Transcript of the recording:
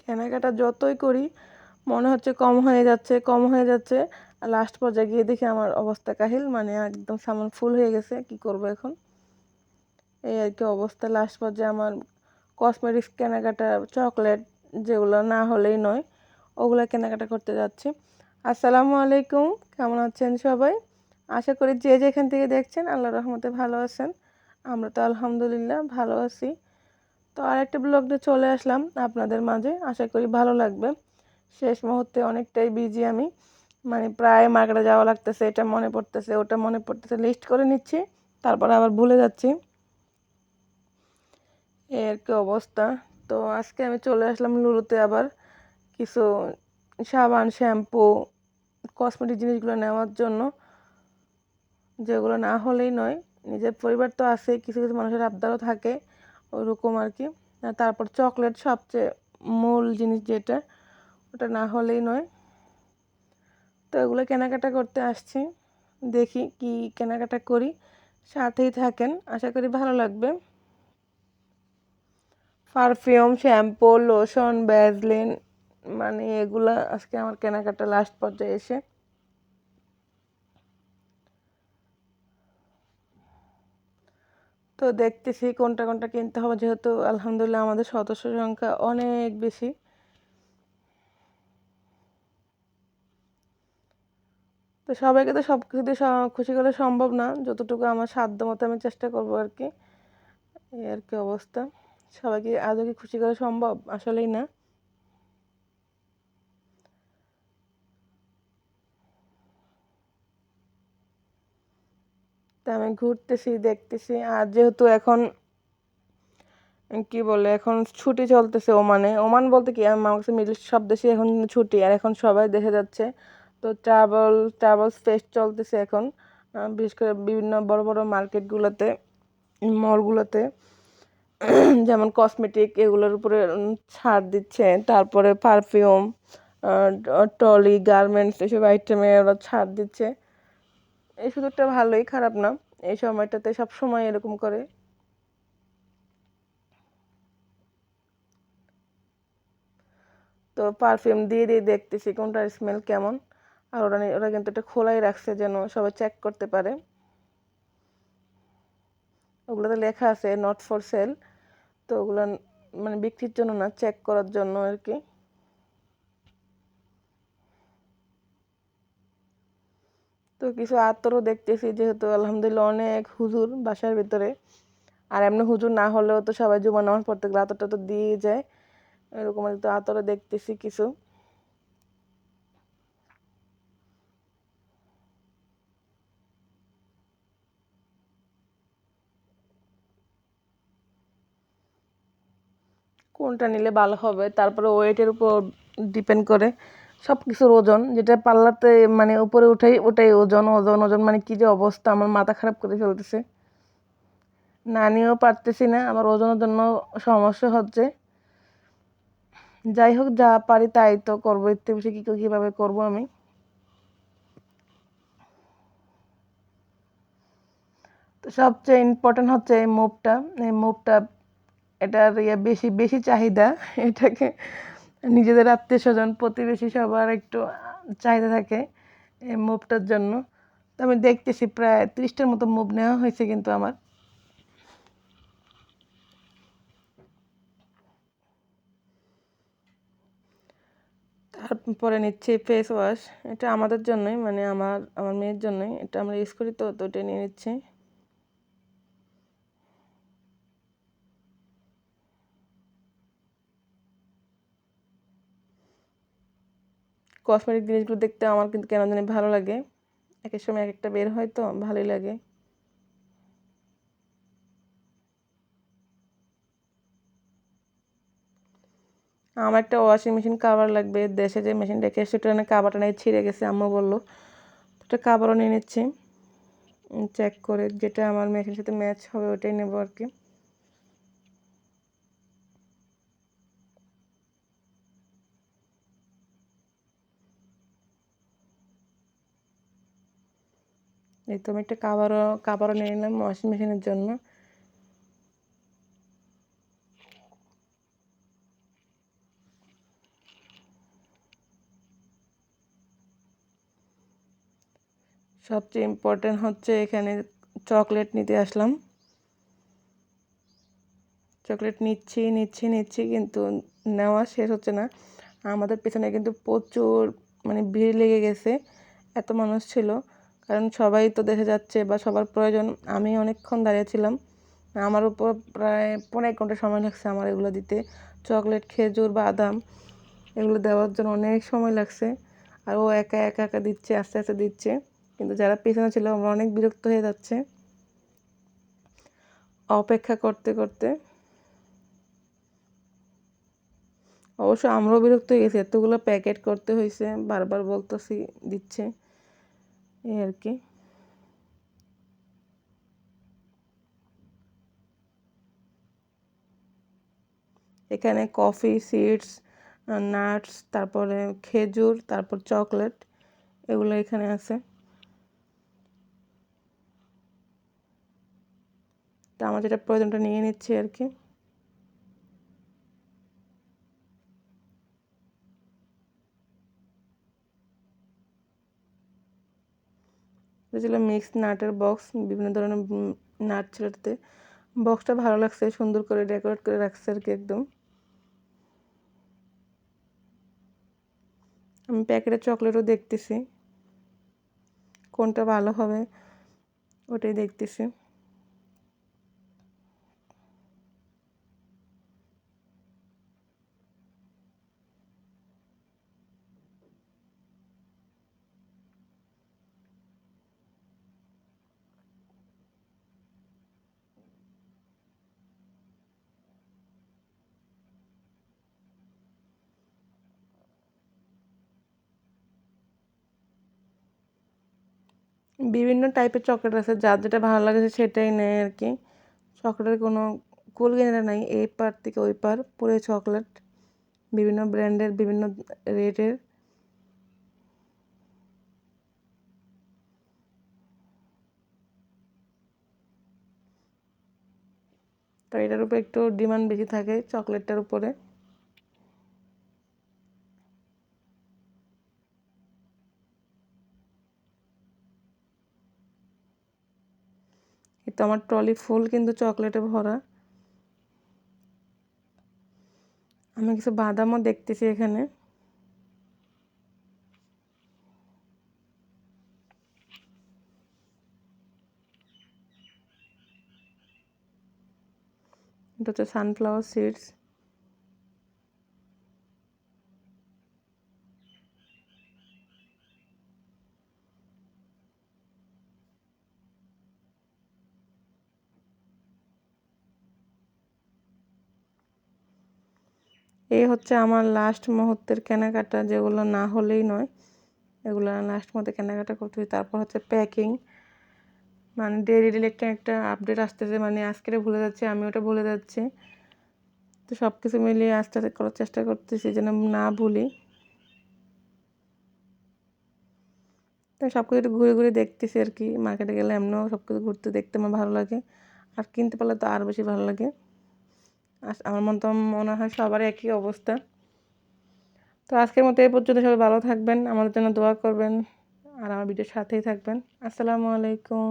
কেনাকাটা যতই করি, মনে হচ্ছে কম হয়ে যাচ্ছে, কম হয়ে যাচ্ছে। আর লাস্ট পর্যায়ে গিয়ে দেখি আমার অবস্থা কাহিল মানে একদম সামান ফুল হয়ে গেছে, কি করব এখন? এই আর কি অবস্থা। লাস্ট পর্যায়ে আমার কসমেটিক্স কেনাকাটা চকলেট যেগুলো না হলেই নয়, ওগুলো কেনাকাটা করতে যাচ্ছি। আসসালামু আলাইকুম, কেমন আছেন সবাই? আশা করি যে যেখান থেকে দেখছেন আল্লাহ রহমতে ভালো আছেন। আমরা তো আলহামদুলিল্লাহ ভালো আছি। তো আরেকটা ব্লগটা চলে আসলাম আপনাদের মাঝে। আশা করি ভালো লাগবে। শেষ মুহূর্তে অনেকটাই বিজি আমি। মানে প্রায় মার্কেটে যাওয়া লাগতেছে, এটা মনে পড়তেছে, ওটা মনে পড়তেছে। লিস্ট করে নিচ্ছি, তারপর আবার ভুলে যাচ্ছি। এর কি অবস্থা? তো আজকে আমি চলে আসলাম লুলুতে আবার। কিছু সাবান, শ্যাম্পু কসমেটিক জিনিসগুলো নেওয়ার জন্য। যেগুলো না হলেই নয়, নিজের পরিবার তো আছে কিছু কিছু মানুষের আবদারও থাকে। ওরকম আর কি তারপর চকলেট সবচেয়ে মূল জিনিস যেটা, ওটা না হলেই নয়। তো এগুলো কেনাকাটা করতে আসছি। দেখি কি কেনাকাটা করি। সাথেই থাকেন। আশা করি ভালো লাগবে। পারফিউম, শ্যাম্পু, লোশন ব্যাজলিন মানে এগুলো আজকে আমার কেনাকাটা লাস্ট পর্যায়ে এসে তো দেখতেছি কোনটা কোনটা কিনতে হবে, যেহেতু আলহামদুলিল্লাহ আমাদের সদস্য সংখ্যা অনেক বেশি। তো সবাইকে তো সব কিছু দিয়ে খুশি করা সম্ভব না, যতটুকু আমার সাধ্য মতো আমি চেষ্টা করব আর কি। এই আর কি অবস্থা। সবাইকে আজও কি খুশি করা সম্ভব? আসলেই না। আমি ঘুরতেছি, দেখতেছি। আর যেহেতু এখন, কি বলে, এখন ছুটি চলতেছে ওমানে। ওমান বলতে কি, আমার কাছে মিডল সব দেশে এখন ছুটি। আর এখন সবাই দেখে যাচ্ছে। তো ট্রাভেল ট্রাভেলস ফেস্ট চলতেছে এখন বিশেষ করে বিভিন্ন বড় বড় মার্কেটগুলোতে মলগুলোতে যেমন কসমেটিক এগুলোর উপরে ছাড় দিচ্ছে। তারপরে পারফিউম টলি গার্মেন্টস এসব আইটেমে ওরা ছাড় দিচ্ছে। এই সুযোগটা ভালোই, খারাপ না। এই সময়টাতে সব সময় এরকম করে। তো পারফিউম দিয়ে দিয়ে দেখতেছি কোনটার স্মেল কেমন। আর ওরা ওরা কিন্তু এটা খোলাই রাখছে যেন সবাই চেক করতে পারে। ওগুলোতে লেখা আছে নট ফর সেল তো ওগুলো মানে বিক্রির জন্য না চেক করার জন্য আর কি। তো কিছু আতরও দেখতেছি যেহেতু আলহামদুলিল্লাহ অনেক হুজুর বাসার ভিতরে। আর এমনি হুজুর না হলেও তো সবাই জুমা নামাজ পড়তে গেলে আতরটা তো দিয়ে যায়। এরকম তো আতরও দেখতেছি কিছু। কোনটা নিলে ভালো হবে? তারপরে ওয়েটের উপর ডিপেন্ড করে। সব কিছুর ওজন, যেটা পাল্লাতে মানে উপরে উঠাই ওটাই ওজন ওজন ওজন মানে কী যে অবস্থা, আমার মাথা খারাপ করে ফেলতেছে। না নিয়েও পারতেছি না আবার ওজনের জন্য সমস্যা হচ্ছে। যাই হোক, যা পারি তাই তো করব, এর বেশি কী কীভাবে করব আমি? তো সবচেয়ে ইম্পর্টেন্ট হচ্ছে এই মুভটা এই মুভটা এটার ইয়ে বেশি বেশি চাহিদা, এটাকে নিজেদের আত্মীয় স্বজন প্রতিবেশী সবার একটু চাহিদা থাকে এই মুভটার জন্য। তো আমি দেখতেছি প্রায় ত্রিশটার মতো মুভ নেওয়া হয়েছে কিন্তু আমার। তারপরে নিচ্ছি ফেস ওয়াশ এটা আমাদের জন্যই মানে আমার আমার মেয়ের জন্যই। এটা আমরা ইউজ করি তো তো এটা নিয়ে নিচ্ছি। কসমেটিক জিনিসগুলো দেখতে আমার কিন্তু কেন জানি ভালো লাগে। এক এক সময় এক একটা বের হয় তো, ভালোই লাগে। আমার একটা ওয়াশিং মেশিন কাভার লাগবে, দেশে যে মেশিন রেখে সেটা কাভারটা নিয়ে ছিঁড়ে গেছে, আম্মু বলল। ওটা কাভারও নিয়ে নিচ্ছি। চেক করে, যেটা আমার মেশিনের সাথে ম্যাচ হবে, ওটাই নেব আর কি। এই তো আমি একটা কাবারও কাবারও নিয়ে নিলাম ওয়াশিং মেশিনের জন্য। সবচেয়ে ইম্পর্টেন্ট হচ্ছে এখানে চকলেট নিতে আসলাম। চকলেট নিচ্ছি নিচ্ছি নিচ্ছি, কিন্তু নেওয়া শেষ হচ্ছে না। আমাদের পেছনে কিন্তু প্রচুর মানে ভিড় লেগে গেছে। এত মানুষ ছিল। কারণ সবাই তো দেখে যাচ্ছে বা সবার প্রয়োজন, আমি অনেকক্ষণ দাঁড়িয়েছিলাম আমার উপর প্রায় পনেরো ঘণ্টা সময় লাগছে আমার এগুলো দিতে। চকলেট, খেজুর, বাদাম এগুলো দেওয়ার জন্য অনেক সময় লাগছে। আর ও একা একা একা দিচ্ছে, আস্তে আস্তে দিচ্ছে। কিন্তু যারা পেছনে ছিল, আমরা অনেক বিরক্ত হয়ে যাচ্ছে। অপেক্ষা করতে করতে অবশ্য আমরাও বিরক্ত হয়ে গেছি। এতগুলো প্যাকেট করতে হয়েছে, বারবার বলতেছি, দিচ্ছে। এই আর কি। এখানে কফি, সিডস, নাটস, তারপরে খেজুর, তারপর চকলেট, এগুলো এখানে আছে। তা আমার যেটা প্রয়োজনটা নিয়ে নিচ্ছি আর কি। ছিল মিক্সড নাটের বক্স, বিভিন্ন ধরনের নাট ছিল বক্সটা ভালো লাগছে, সুন্দর করে ডেকোরেট করে রাখছে আর কি একদম। আমি প্যাকেটে চকলেটও দেখতেছি। কোনটা ভালো হবে, ওটাই দেখতেছি। বিভিন্ন টাইপের চকলেট আছে, যার যেটা ভালো লাগেছে সেটাই নেয় আর কি চকলেটের কোনো কুল কিনারা নাই, এই পার থেকে ওই পার পুরো চকলেট বিভিন্ন ব্র্যান্ডের বিভিন্ন রেটের তো এটার উপরে একটু ডিমান্ড বেশি থাকে চকলেটটার উপরে। তো আমার ট্রলি ফুল কিন্তু চকলেটে ভরা। আমি কিছু বাদামও দেখতেছি এখানে। এটা হচ্ছে সানফ্লাওয়ার সিডস এই হচ্ছে আমার লাস্ট মুহূর্তের কেনাকাটা, যেগুলো না হলেই নয়। এগুলো লাস্ট মুহূর্তে কেনাকাটা করতে হয় তারপর হচ্ছে প্যাকিং মানে ডেরি রিলেটেড একটা আপডেট আসতেছে। মানে আজকে ভুলে যাচ্ছে, আমি ওটা ভুলে যাচ্ছি। তো সব কিছু মিলিয়ে আস্তে আস্তে করার চেষ্টা করতেছি যেন না ভুলি। তো সব কিছু একটু ঘুরে ঘুরে দেখতেছি আর কি। মার্কেটে গেলে এমনও সব কিছু ঘুরতে দেখতে আমার ভালো লাগে। আর কিনতে পারলে তো আর বেশি ভালো লাগে। আমার মতো মনে হয় সবার একই অবস্থা। তো আজকের মতো এই পর্যন্ত সবাই ভালো থাকবেন, আমাদের জন্য দোয়া করবেন, আর আমার ভিডিওর সাথেই থাকবেন। আসসালামু আলাইকুম।